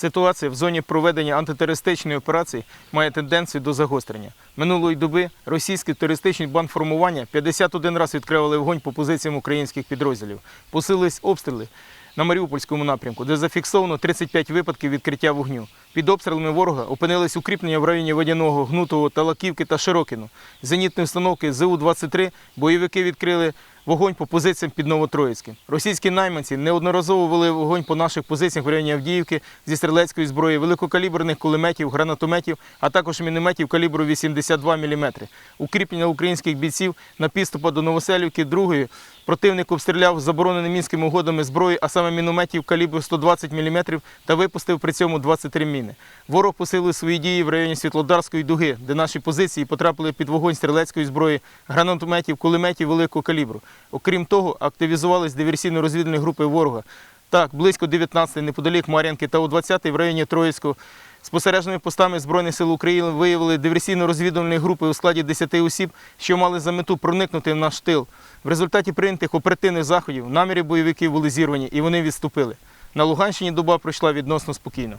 Ситуація в зоні проведення антитерористичної операції має тенденцію до загострення. Минулої доби російські терористичні бандформування 51 раз відкривали вогонь по позиціям українських підрозділів. Посилились обстріли на Маріупольському напрямку, де зафіксовано 35 випадків відкриття вогню. Під обстрілами ворога опинились укріплення в районі Водяного, Гнутого, Талаківки та Широкіну. З Зенітної установки ЗУ-23 бойовики відкрили вогонь по позиціям під Новотроїцьким. Російські найманці неодноразово вели вогонь по наших позиціях в районі Авдіївки зі стрілецької зброї, великокаліберних кулеметів, гранатометів, а також мінометів калібру 82 мм. Укріплення українських бійців на підступа до Новоселівки другої противник обстріляв забороненими мінськими угодами зброї, а саме мінометів калібру 120 мм та випустив при цьому 23 міни. Ворог посилив свої дії в районі Світлодарської дуги, де наші позиції потрапили під вогонь стрілецької зброї, гранатометів, кулеметів великого калібру. Окрім того, активізувались диверсійно-розвідувальні групи ворога. Так, близько 19 неподалік Мар'янки та у 20 в районі Троїцького спостережними постами Збройних сил України виявили диверсійно-розвідувальні групи у складі 10 осіб, що мали за мету проникнути в наш тил. В результаті прийнятих оперативних заходів наміри бойовиків були зірвані і вони відступили. На Луганщині доба пройшла відносно спокійно.